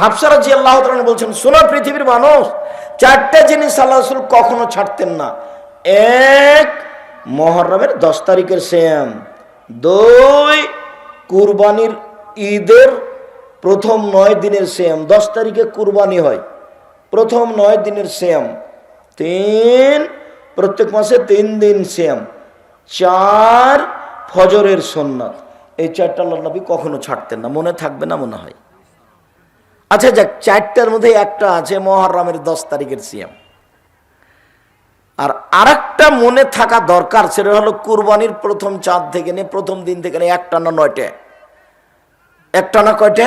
হাফসারা জি আল্লাহ বলছেন, শোনো পৃথিবীর মানুষ, চারটা জিনিস আল্লাহ রসুল কখনো ছাড়তেন না। এক, মহরমের দশ তারিখের শ্যাম দুই, কুরবানির ঈদের প্রথম নয় দিনের শ্যাম দশ তারিখে কুরবানি হয়, প্রথম নয় দিনের শ্যাম তিন, প্রত্যেক মাসে তিন দিন শ্যাম চার, ফজরের সোননাথ এই চারটা আল্লাহ নবী কখনো ছাড়তেন না। মনে থাকবে না, মনে হয়। আচ্ছা যাক, চারটার মধ্যে একটা আছে, মহরমের দশ তারিখের সিয়াম। আর আরেকটা মনে থাকা দরকার, সেটা হলো কুরবানির প্রথম চাঁদ থেকে নিয়ে প্রথম দিন থেকে নিয়ে একটা না নয়টা? একটা না কয়টা?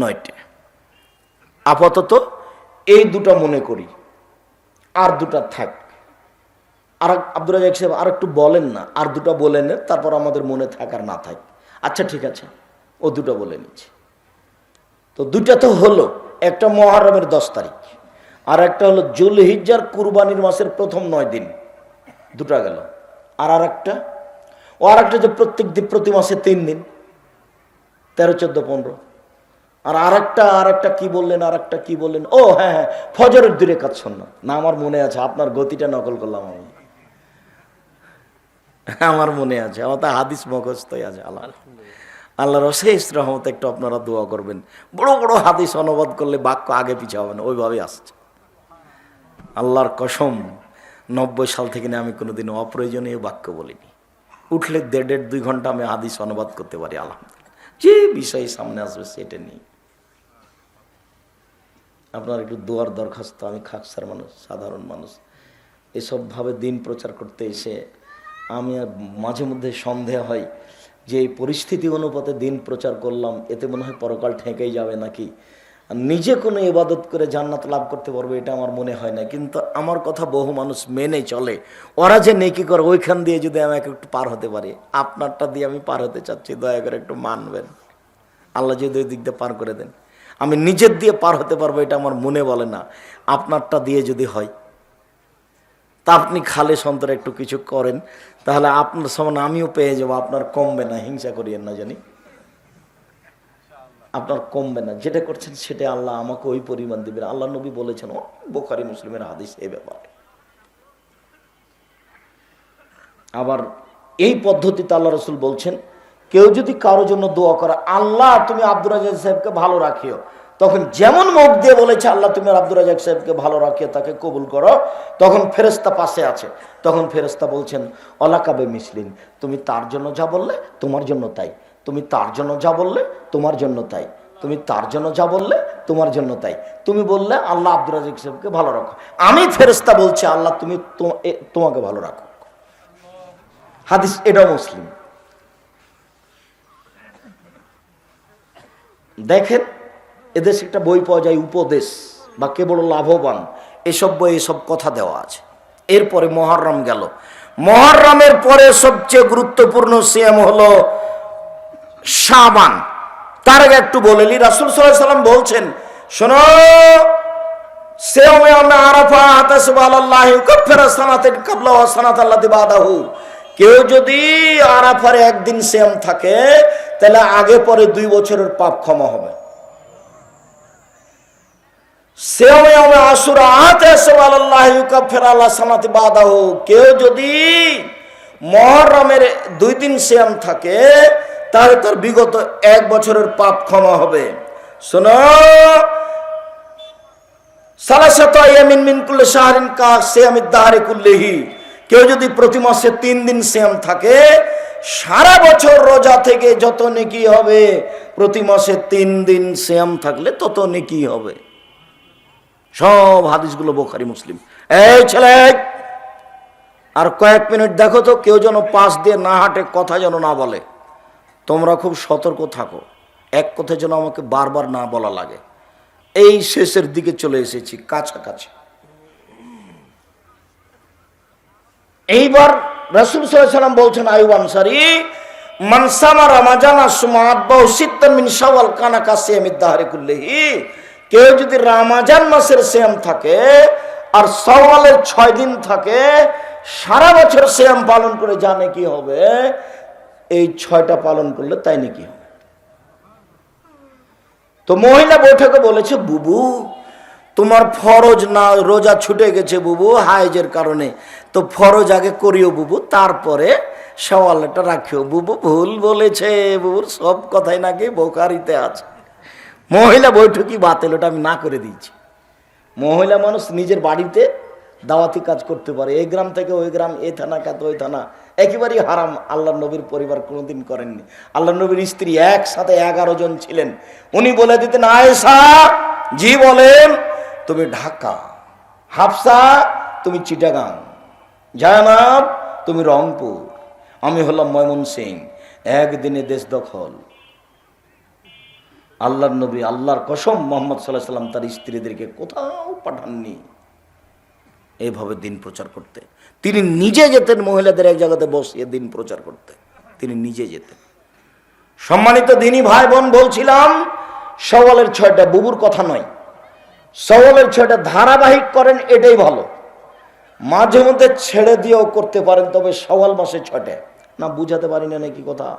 নয়টা। আপাতত এই দুটো মনে করি, আর দুটা থাক। আর আব্দুল রাজাক সাহেব, আর একটু বলেন না, আর দুটো বলে তারপর আমাদের মনে থাকার না থাক। আচ্ছা ঠিক আছে, ও দুটো বলে নিচ্ছি। তো দুটা তো হলো, একটা মহারমের দশ তারিখ, আর একটা হলো জুলহিজ্জার কুরবানির মাসের প্রথম নয় দিন। দুটা গেল। আর আর একটা ও আর একটা যে প্রত্যেক দিন, প্রতি মাসে তিন দিন, তেরো, চোদ্দ, পনেরো। আর আর একটা আর একটা কি বললেন আর একটা কি বললেন? ও হ্যাঁ হ্যাঁ ফজরের দূরে শোন না, আমার মনে আছে, আপনার গতিটা নকল করলাম আমি। আমার মনে আছে, আমার তো হাদিস মুখস্থই আছে, আল্লাহ। আল্লাহর অশেষ রহমত একটু আপনারা দোয়া করবেন। বড় বড় হাদিস অনুবাদ করলে বাক্য আগে পিছে হবে না ওইভাবেই আসছে। আল্লাহর কসম, নব্বই সাল থেকে আমি কোনোদিন অপ্রয়োজনীয় বাক্য বলিনি। উঠলে দেড় দেড় দুই ঘণ্টা আমি হাদিস অনুবাদ করতে পারি, আলহামদুলিল্লাহ। যে বিষয় সামনে আসবে সেটা নিয়ে। আপনার একটু দোয়ার দরখাস্ত, আমি খাকসার মানুষ, সাধারণ মানুষ। এসবভাবে দিন প্রচার করতে এসে আমি মাঝে মধ্যে সন্দেহ হয় যে এই পরিস্থিতি অনুপাতে দিন প্রচার করলাম, এতে মনে হয় পরকাল ঠেকেই যাবে নাকি? নিজে কোনো ইবাদত করে জান্নাত লাভ করতে পারবে, এটা আমার মনে হয় না। কিন্তু আমার কথা বহু মানুষ মেনে চলে। ওরা যে নেকি করে, ওইখান দিয়ে যদি আমাকে একটু পার হতে পারি, আপনারটা দিয়ে আমি পার হতে চাচ্ছি, দয়া করে একটু মানবেন। আল্লাহ যদি ওই দিক দিয়ে পার করে দেন। আমি নিজের দিয়ে পার হতে পারব, এটা আমার মনে বলে না। আপনারটা দিয়ে যদি হয় তা আপনি খালে সন্তরে একটু কিছু করেন, তাহলে আপনার সমান আমিও পেয়ে যাব, আপনার কমবে না, হিংসা করিয়েন না জানি। আপনার কমবে না, যেটা করছেন সেটা আল্লাহ আমাকে ওই পরিমাণ দিবেন। আল্লাহ নবী বলেছেন বোখারি মুসলিমের হাদিস এই ব্যাপারে। আবার এই পদ্ধতিতে আল্লাহ রসুল বলছেন, কেউ যদি কারোর জন্য দোয়া করে, আল্লাহ তুমি আব্দুর রাজাক সাহেবকে ভালো রাখিও তখন যেমন মুখ দিয়ে বলেছে, আল্লাহ তুমি আব্দুর রাজাক সাহেবকে ভালো রাখিও তাকে কবুল করো, তখন ফেরেস্তা পাশে আছে। তখন ফেরেস্তা বলছেন অলাকাবে মিসলিন, তুমি তার জন্য যা বললে তোমার জন্য তাই। তুমি তার জন্য যা বললে তোমার জন্য তাই। তুমি তার জন্য যা বললে তোমার জন্য তাই। তুমি বললে আল্লাহ আব্দুর রাজাক সাহেবকে ভালো রাখো। আমি ফেরেস্তা বলছি, আল্লাহ তুমি তোমাকে ভালো রাখো। হাদিস, এটাও মুসলিম। দেখেন এদেশে একটা বই পাওয়া যায়, উপদেশ, বা কেবল লাভবান। এসব বই এসব কথা দেওয়া আছে। এরপরে মহরম গেল। মহরমের পরে সবচেয়ে গুরুত্বপূর্ণ সিএম হলো শাবান। তার আগে একটু বলেলি রাসুল সাল্লাহ সাল্লাম বলছেন, শোনো কেউ যদি আরাফার একদিন সেম থাকে, তাহলে আগে পরে দুই বছরের পাপ ক্ষমা হবে। কেউ যদি মহরমের দুই দিন সেম থাকে, তাহলে তার বিগত এক বছরের পাপ ক্ষমা হবে। শোনো কেউ যদি প্রতি মাসে তিন দিন শ্যাম থাকে, সারা বছর রোজা থেকে যত নেকি হবে, প্রতি মাসে তিন দিন শ্যাম থাকলে তত নেকি হবে। সব হাদিসগুলো বোখারি, মুসলিম। এই ছেলে, আর কয়েক মিনিট দেখো তো কেউ যেন পাশ দিয়ে না হাঁটে, কথা যেন না বলে। তোমরা খুব সতর্ক থাকো। এক কথা যেন আমাকে বারবার না বলা লাগে। এই শেষের দিকে চলে এসেছি, কাছাকাছি। এইবার রসুল সাল্লাম বলছেন, আয়ুব আনসারি মানসামা রামাজানা সুমাব্বাহ সিত্তান মিন শাওয়াল কানা দাহরি কুল্লিহি। কেউ যদি রামাজান মাসের সিয়াম থাকে আর সওয়ালের ছয় দিন থাকে, সারা বছর সিয়াম পালন করে জানে কি হবে? এই ছয়টা পালন করলে তাই নাকি হবে? তো মহিলা বৈঠকে বলেছে, বুবু, তোমার ফরজ না, রোজা ছুটে গেছে বুবু হাইজের কারণে। তো ফরজ আগে করিও বুবু, তারপরে সওয়ালটা রাখিও। বুবু ভুল বলেছে, বুবুর সব কথাই নাকি বোকারিতে আছে। মহিলা বৈঠকই বাতিল, ওটা আমি না করে দিয়েছি। মহিলা মানুষ নিজের বাড়িতে দাওয়াতি কাজ করতে পারে। এই গ্রাম থেকে ওই গ্রাম, এ থানা কাত, ওই থানা। একেবারেই হারাম, আল্লাহ নবীর পরিবার কোনোদিন করেননি। আল্লাহ নবীর স্ত্রী একসাথে এগারো জন ছিলেন। উনি বলে দিতেন, আয়েশা, জি বলেন, তুমি ঢাকা, হাফসা, তুমি চিটাগাং, জানাব, তুমি রংপুর। আমি হলাম ময়মন সিং একদিনে দেশ দখল আল্লাহর নবী, আল্লাহর কসম, মোহাম্মদ সাল্লাহ সাল্লাম তার স্ত্রীদেরকে কোথাও পাঠাননি। এইভাবে দিন প্রচার করতে। তিনি নিজে যেতেন মহিলাদের এক জায়গাতে বসিয়ে দিন প্রচার করতে। তিনি নিজে যেতেন। সম্মানিত দিনী ভাই বোন, বলছিলাম, সওয়ালের ছয়টা বুবুর কথা নয়। সওয়ালের ছয়টা ধারাবাহিক করেন, এটাই ভালো। মাঝে মধ্যে ছেড়ে দিয়েও করতে পারেন, তবে সওয়াল মাসে ছয়টা। না, বুঝাতে পারি না নাকি কথা?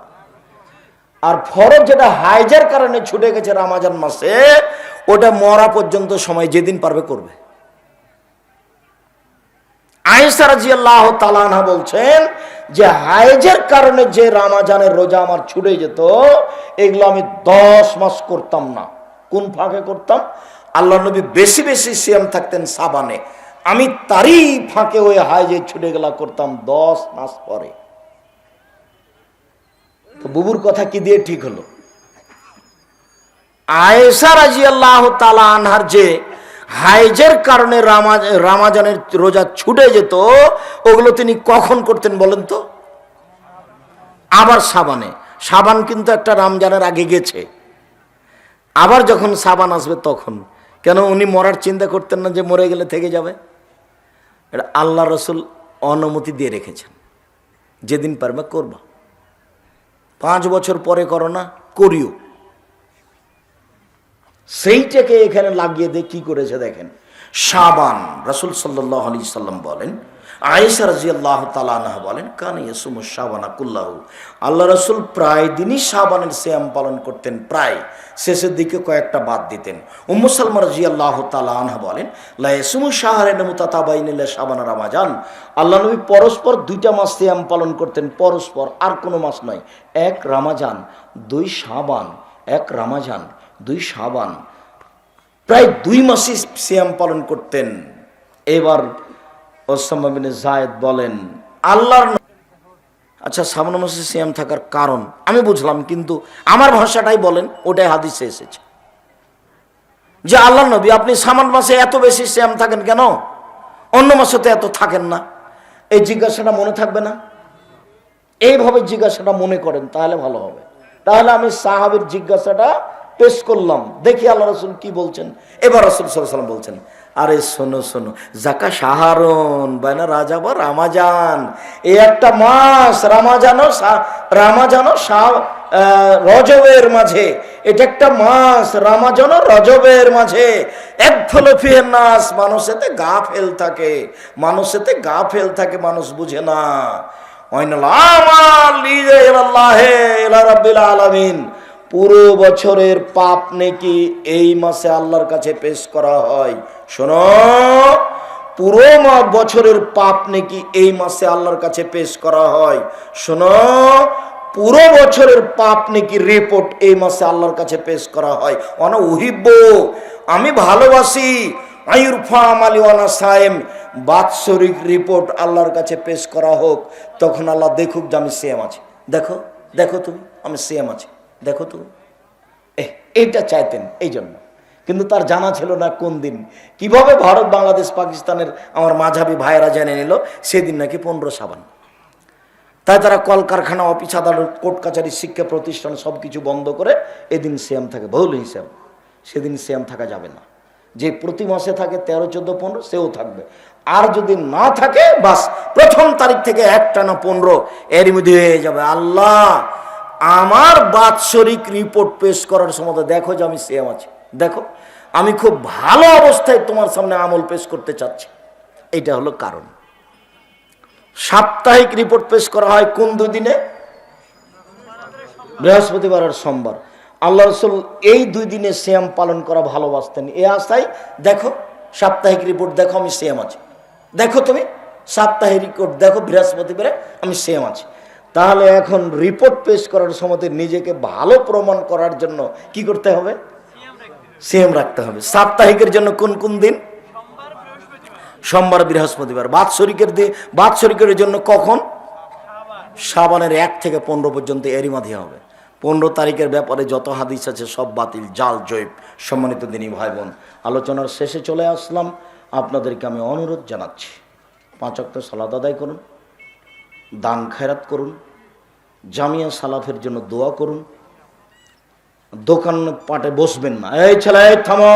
আর ফরজ যেটা হাইজার কারণে ছুটে গেছে রামাজান মাসে, ওটা মরা পর্যন্ত সময় যেদিন পারবে করবে। আয়েশা রাজিয়াল্লাহ তালানহা বলছেন যে হাইজের কারণে যে রামাজানের রোজা আমার ছুটে যেত, এগুলো আমি দশ মাস করতাম না। কোন ফাঁকে করতাম? আল্লাহ নবী বেশি বেশি সিয়াম থাকতেন সাবানে। আমি তারই ফাঁকে ওই হাইজে ছুটে গেলা করতাম দশ মাস পরে। তো বুবুর কথা কি দিয়ে ঠিক হলো? আয়েশা রাজিয়াল্লাহ তালা আনহার যে হাইজের কারণে রামা- রামাজানের রোজা ছুটে যেত, ওগুলো তিনি কখন করতেন বলেন তো? আবার সাবানে। সাবান কিন্তু একটা রমজানের আগে গেছে। আবার যখন সাবান আসবে তখন। কেন উনি মরার চিন্তা করতেন না যে মরে গেলে থেকে যাবে? এটা আল্লাহ রসুল অনুমতি দিয়ে রেখেছেন। যেদিন পারবে করবা। পাঁচ বছর পরে করো না করিও। সেইটাকে এখানে লাগিয়ে দিয়ে কি করেছে দেখেন? সাবান রাসুল সাল্লাহ আলি সাল্লাম বলেন আয়েশা রাজি আল্লাহ তালাহ বলেন, কানে সুমু সাবানা কুল্লাহু। আল্লাহ রসুল প্রায় দিনই সাবানের শ্যাম পালন করতেন, প্রায় শেষের দিকে কয়েকটা বাদ দিতেন। উম্মুসালমা রাজি আল্লাহ তালাহ বলেন লাইসুমু শাহরেন মুতাতাবাইনিল্লা সাবানা রামাজান। আল্লাহ নবী পরস্পর দুইটা মাস শ্যাম পালন করতেন, পরস্পর আর কোনো মাস নয়, এক রামাজান, দুই সাবান এক রামাজান, দুই সাবান প্রায় দুই মাসই শ্যাম পালন করতেন। এবার ওসামিনে জায়দ বলেন, আল্লাহর আচ্ছা সাবান মাসে সিয়াম থাকার কারণ আমি বুঝলাম, কিন্তু আমার ভাষাটাই বলেন, ওটাই হাদিসে এসেছে। যে আল্লাহ নবী, আপনি সামান মাসে এত বেশি শ্যাম থাকেন কেন? অন্য মাসে তো এত থাকেন না। এই জিজ্ঞাসাটা মনে থাকবে না? এইভাবে জিজ্ঞাসাটা মনে করেন, তাহলে ভালো হবে। তাহলে আমি সাহাবের জিজ্ঞাসাটা পেশ করলাম। দেখি আল্লাহ রসুল কি বলছেন। এবার রসুল সাল্লাম বলছেন আরে শোনো শোনো। জাকা সাহারন বাইনা রাজা বা রামাজান। এই একটা মাস রামাজানো রামাজানো রজবের মাঝে। এটা একটা মাস রামাজানো রজবের মাঝে। এক ফের নাস, মানুষেতে গা ফেল থাকে। মানুষেতে গা ফেল থাকে, মানুষ বুঝে না। আলামিন। পুরো বছরের পাপ নেকি এই মাসে আল্লাহর কাছে পেশ করা হয়। শোনো, পুরো বছরের পাপ নেকি এই মাসে আল্লাহর কাছে পেশ করা হয়। শোনো, পুরো বছরের পাপ নেকি রিপোর্ট এই মাসে আল্লাহর কাছে পেশ করা হয়। অন উহিব্ব, আমি ভালোবাসি সায়েম। বাৎসরিক রিপোর্ট আল্লাহর কাছে পেশ করা হোক, তখন আল্লাহ দেখুক যে আমি সেম আছি। দেখো দেখো তুমি, আমি সেম আছি। দেখো তো এইটা চাইতেন এই জন্য। কিন্তু তার জানা ছিল না কোন দিন। কীভাবে ভারত, বাংলাদেশ, পাকিস্তানের আমার মাঝাবি ভাইয়েরা জেনে নিল, সেদিন নাকি পনেরো সাবান তাই তারা কলকারখানা, অফিস, আদালত, কোর্ট কাছারি শিক্ষা প্রতিষ্ঠান সব কিছু বন্ধ করে এদিন শ্যাম থাকে। বহুল হিসাব সেদিন শ্যাম থাকা যাবে না। যে প্রতি মাসে থাকে তেরো, চোদ্দ, পনেরো, সেও থাকবে। আর যদি না থাকে, বাস প্রথম তারিখ থেকে একটা না পনেরো, এর মধ্যে হয়ে যাবে। আল্লাহ! আমার বাৎসরিক রিপোর্ট পেশ করার সময় দেখো যে আমি সেম আছি। দেখো, আমি খুব ভালো অবস্থায় তোমার সামনে আমল পেশ করতে চাচ্ছি। এটা হলো কারণ। সাপ্তাহিক রিপোর্ট পেশ করা হয় কোন দুদিনে? বৃহস্পতিবার আর সোমবার। আল্লাহ রসুল এই দুই দিনে শ্যাম পালন করা ভালোবাসতেন। এ আশায় দেখো, সাপ্তাহিক রিপোর্ট দেখো, আমি শ্যাম আছি। দেখো তুমি, সাপ্তাহিক রিপোর্ট দেখো, বৃহস্পতিবারে আমি শ্যাম আছি। তাহলে এখন রিপোর্ট পেশ করার সময় নিজেকে ভালো প্রমাণ করার জন্য কি করতে হবে? সেম রাখতে হবে। সাপ্তাহিকের জন্য কোন কোন দিন? সোমবার, বৃহস্পতিবার। বাৎসরিকের দিন বাৎসরিকের জন্য কখন? সাবানের এক থেকে পনেরো পর্যন্ত এরই মাঝে হবে। পনেরো তারিখের ব্যাপারে যত হাদিস আছে সব বাতিল, জাল, জৈব। সম্মানিত দিনই ভাই বোন আলোচনার শেষে চলে আসলাম। আপনাদেরকে আমি অনুরোধ জানাচ্ছি, পাঁচ অক্ট সালাদ আদায় করুন। দান খেরাত করুন, জামিয়া সালাফের জন্য দোয়া করুন। দোকান পাটে বসবেন না। এই ছেলে থামো।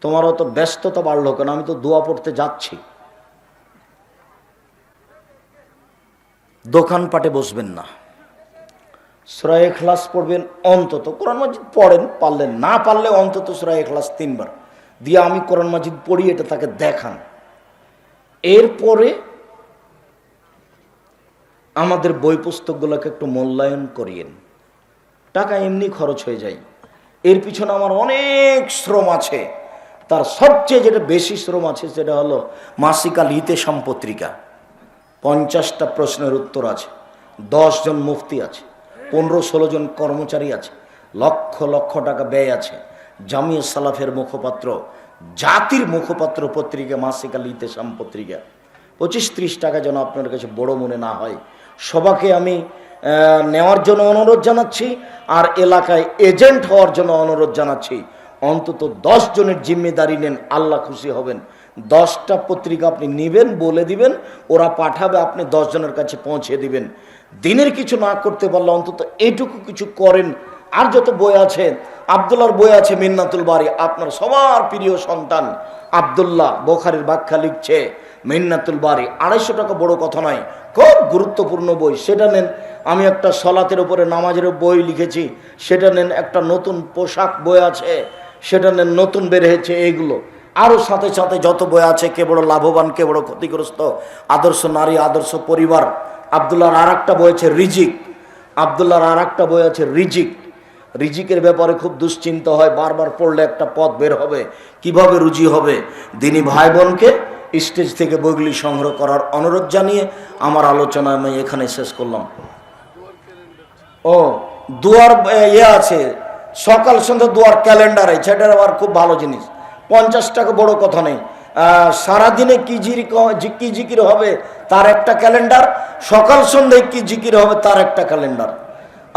তোমার অত ব্যস্ততা বাড়লো কেন? আমি তো দোয়া পড়তে যাচ্ছি। দোকান পাটে বসবেন না। সুরায় এখলাস পড়বেন অন্তত। কোরআন মাজিদ পড়েন, পারলেন। না পারলে অন্তত সুরায় এখলাস তিনবার। দিয়ে আমি কোরআন মাজিদ পড়ি, এটা তাকে দেখান। এরপরে আমাদের বই পুস্তকগুলোকে একটু মূল্যায়ন করিয়েন। টাকা এমনি খরচ হয়ে যায়। এর পিছনে আমার অনেক শ্রম আছে। তার সবচেয়ে যেটা বেশি শ্রম আছে সেটা হলো মাসিকাল হিতে পত্রিকা পঞ্চাশটা প্রশ্নের উত্তর আছে। জন মুফতি আছে। পনেরো ষোলো জন কর্মচারী আছে। লক্ষ লক্ষ টাকা ব্যয় আছে। জামিয়া সালাফের মুখপাত্র, জাতির মুখপাত্র পত্রিকা মাসিকাল ইতেসাম পত্রিকা পঁচিশ ত্রিশ টাকা যেন আপনার কাছে বড় মনে না হয়। সবাকে আমি নেওয়ার জন্য অনুরোধ জানাচ্ছি আর এলাকায় এজেন্ট হওয়ার জন্য অনুরোধ জানাচ্ছি। অন্তত দশ জনের জিম্মেদারি নেন, আল্লাহ খুশি হবেন। দশটা পত্রিকা আপনি নেবেন, বলে দিবেন, ওরা পাঠাবে, আপনি দশ জনের কাছে পৌঁছে দিবেন। দিনের কিছু না করতে পারলে অন্তত এটুকু কিছু করেন। আর যত বই আছে আবদুল্লার বই আছে মিন্নাতুল বাড়ি আপনার সবার প্রিয় সন্তান আবদুল্লাহ বোখারির ব্যাখ্যা লিখছে মিন্নাতুল বাড়ি আড়াইশো টাকা বড় কথা নয়, খুব গুরুত্বপূর্ণ বই। সেটা নেন, আমি একটা সলাতের উপরে নামাজের বই লিখেছি, সেটা নেন, একটা নতুন পোশাক বই আছে, সেটা নেন, নতুন বের হয়েছে এইগুলো। আরও সাথে সাথে যত বই আছে, কে বড় লাভবান, কে বড় ক্ষতিগ্রস্ত, আদর্শ নারী, আদর্শ পরিবার, আবদুল্লাহর আর একটা বই আছে রিজিক। আবদুল্লাহর আর একটা বই আছে রিজিক। রিজিকের ব্যাপারে খুব দুশ্চিন্তা হয়, বারবার পড়লে একটা পথ বের হবে। কীভাবে রুজি হবে? দিনী ভাই বোনকে স্টেজ থেকে বইগুলি সংগ্রহ করার অনুরোধ জানিয়ে আমার আলোচনা আমি এখানে শেষ করলাম। ও, দুয়ার ইয়ে আছে। সকাল সন্ধ্যা দুয়ার ক্যালেন্ডার আছে সেটার আবার খুব ভালো জিনিস। পঞ্চাশ টাকা বড় কথা নেই। সারাদিনে কি জিরি কি জিকির হবে তার একটা ক্যালেন্ডার, সকাল সন্ধ্যায় কি জিকির হবে তার একটা ক্যালেন্ডার।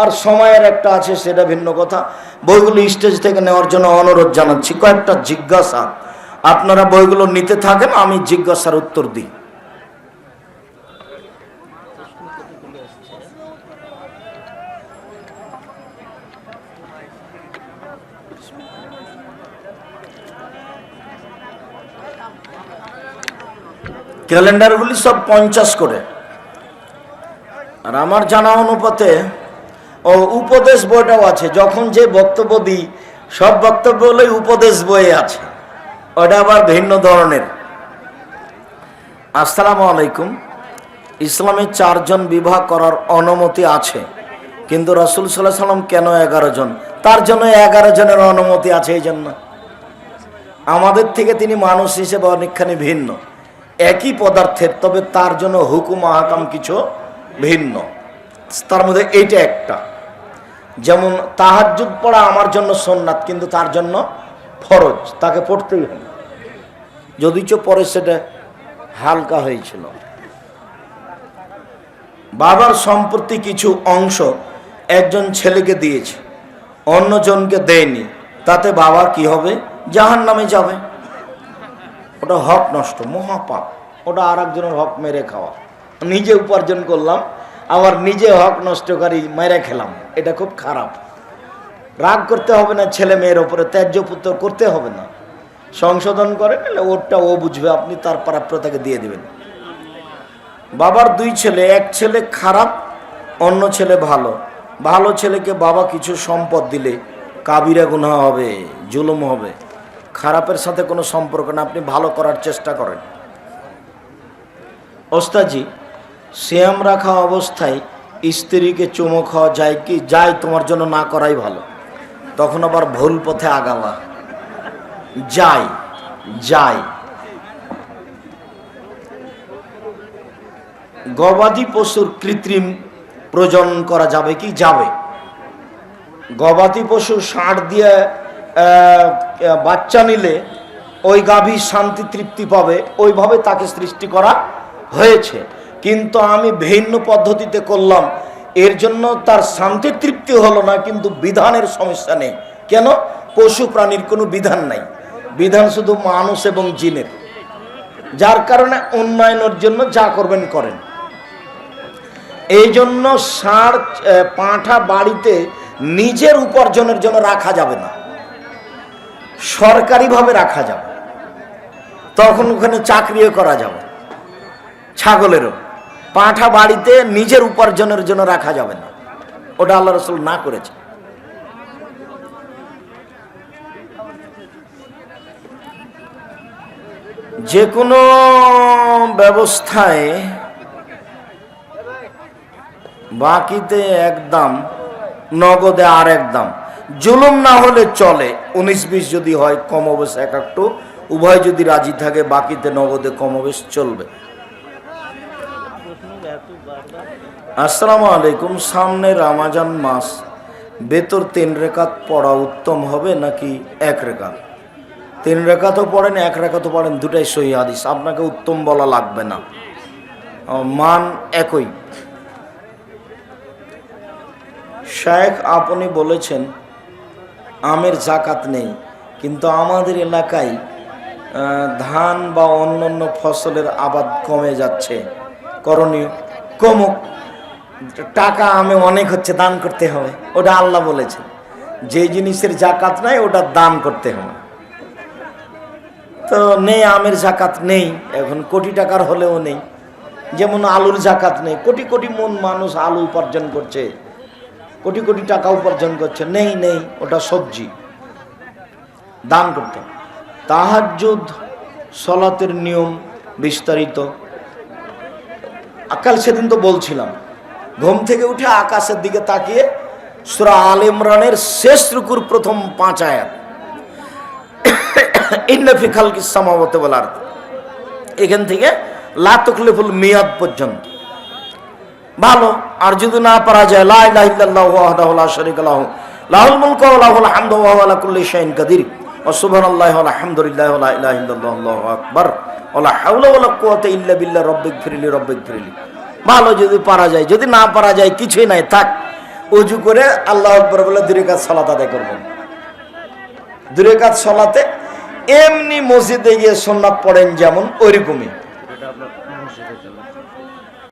আর সময়ের একটা আছে, সেটা ভিন্ন কথা। বইগুলি স্টেজ থেকে নেওয়ার জন্য অনুরোধ জানাচ্ছি, কয়েকটা জিজ্ঞাসা। আপনারা বইগুলো নিতে থাকেন, আমি জিজ্ঞাসার উত্তর দিই। ক্যালেন্ডারগুলি সব পঞ্চাশ করে। আর আমার জানা অনুপাতে, ও উপদেশ বইটাও আছে, যখন যে বক্তব্য দিই, সব বক্তব্য হলেই উপদেশ বইয়ে আছে। ওটা আবার ভিন্ন ধরনের। আসসালামু আলাইকুম। ইসলামে চারজন বিবাহ করার অনুমতি আছে, কিন্তু রসুল সাল্লাহ সাল্লাম কেন এগারো জন? তার জন্য এগারো জনের অনুমতি আছে এই জন্য। আমাদের থেকে তিনি মানুষ হিসেবে অনেকখানি ভিন্ন। একই পদার্থের, তবে তার জন্য হুকুম আহকাম কিছু ভিন্ন। তার মধ্যে এইটা একটা। যেমন তাহাজ্জুদ পড়া আমার জন্য সোননাথ কিন্তু তার জন্য ফরজ, তাকে পড়তেই হবে। যদিচ পরে সেটা হালকা হয়েছিল। বাবার সম্পত্তি কিছু অংশ একজন ছেলেকে দিয়েছে, অন্যজনকে দেয়নি। তাতে বাবা কি হবে? জাহান নামে যাবে। ওটা হক নষ্ট, মহাপাপ। ওটা আর একজনের হক মেরে খাওয়া। নিজে উপার্জন করলাম, আবার নিজে হক নষ্টকারী মেরে খেলাম। এটা খুব খারাপ। রাগ করতে হবে না, ছেলে মেয়ের ওপরে ত্যায্য পুত্র করতে হবে না। সংশোধন করে নাহলে ওরটা ও বুঝবে, আপনি তার প্রাপ্য তাকে দিয়ে দেবেন। বাবার দুই ছেলে, এক ছেলে খারাপ, অন্য ছেলে ভালো। ভালো ছেলেকে বাবা কিছু সম্পদ দিলে কাবিরা গুনাহ হবে, জুলুম হবে। খারাপের সাথে কোনো সম্পর্ক না, আপনি ভালো করার চেষ্টা করেন। ওস্তাজি শ্যাম রাখা অবস্থায় স্ত্রীকে চুমো খাওয়া যায় কি? যায়, তোমার জন্য না করাই ভালো। তখন আবার ভুল পথে আগাবা যাই যাই। গবাদি পশুর কৃত্রিম প্রজনন করা যাবে কি? যাবে। গবাদি পশু ষাঁড় দিয়ে বাচ্চা নিলে ওই গাভী শান্তি তৃপ্তি পাবে। ওইভাবে তাকে সৃষ্টি করা হয়েছে। কিন্তু আমি ভিন্ন পদ্ধতিতে করলাম। এর জন্য তার শান্তি তৃপ্তি হলো না, কিন্তু বিধানের সমস্যা নেই। কেন? পশু প্রাণীর কোনো বিধান নাই। বিধান শুধু মানুষ এবং জিনের। যার কারণে উন্নয়নের জন্য যা করবেন, করেন। এই জন্য ষাঁড় পাঁঠা বাড়িতে নিজের উপার্জনের জন্য রাখা যাবে না। সরকারিভাবে রাখা যাবে। তখন ওখানে চাকরিও করা যাবে। ছাগলেরও। পাঁঠা বাড়িতে নিজের উপার্জনের জন্য রাখা যাবে না। ওটা আল্লাহ রসুল না করেছে। যে কোনো ব্যবস্থায় বাকিতে এক দাম, নগদে আর এক দাম। জুলুম না হলে চলে, উনিশ বিশ যদি হয় কমবেশ এক একটু উভয় যদি রাজি থাকে, বাকিতে নগদে কমবেশ চলবে। আসসালামু আলাইকুম, সামনে রামাজান মাস। বেতর তিন রেখাত পড়া উত্তম হবে নাকি এক রেখাত? তিন রেখাতও পড়েন, এক রেখাতও পড়েন, দুটাই সহি হাদিস। আপনাকে উত্তম বলা লাগবে না। মান একই। শেখ আপনি বলেছেন, আমের জাকাত নেই। কিন্তু আমাদের এলাকায় ধান বা অন্যান্য ফসলের আবাদ কমে যাচ্ছে। করণীয়, কমুক। টাকা আমে অনেক হচ্ছে দান করতে হবে, ওটা আল্লাহ বলেছে যে জিনিসের জাকাত নাই, ওটা দান করতে হবে। তো নেই, আমের জাকাত নেই, এখন কোটি টাকার হলেও নেই। যেমন আলুর জাকাত নেই, কোটি কোটি মন মানুষ আলু উপার্জন করছে, কোটি কোটি টাকা উপার্জন করছে, নেই নেই, ওটা সবজি। দান করতে তাহাজ্জুদ, সলাতের নিয়ম বিস্তারিত। আকাল সেদিন তো বলছিলাম ঘুম থেকে উঠে আকাশের দিকে তাকিয়ে সুরা আল ইমরানের শেষ রুকুর প্রথম পাঁচ আয়াত। ইন্নফি খালকি সামাবতে বলার এখান থেকে লাতকলিফুল মিয়াদ পর্যন্ত। ভালো, আর যদি না পারা যায়, লা ইলাহা ইল্লাল্লাহু ওয়াহদাহু লা শারীকা লাহু, লাহুল মুলকু লাহুল হামদু আলা কুল্লি শাইইন কাদির। ওয়া সুবহানাল্লাহি ওয়া আলহামদুলিল্লাহি ওয়া লা ইলাহা ইল্লাল্লাহু আল্লাহু আকবার। ওয়া লা হাওলা ওয়া লা কুওয়াতা ইল্লা বিল্লাহ রব্বিক ফিরলি রব্বিক ফিরলি ভালো যদি পারা যায়, যদি না পারা যায়, কিছুই নাই, থাক। উজু করে আল্লাহ আকবর বলে দূরে কাজ সলাত আদায় করবেন। দূরে কাজ সলাতে এমনি মসজিদে গিয়ে সুন্নাত পড়েন যেমন ওইরকমই।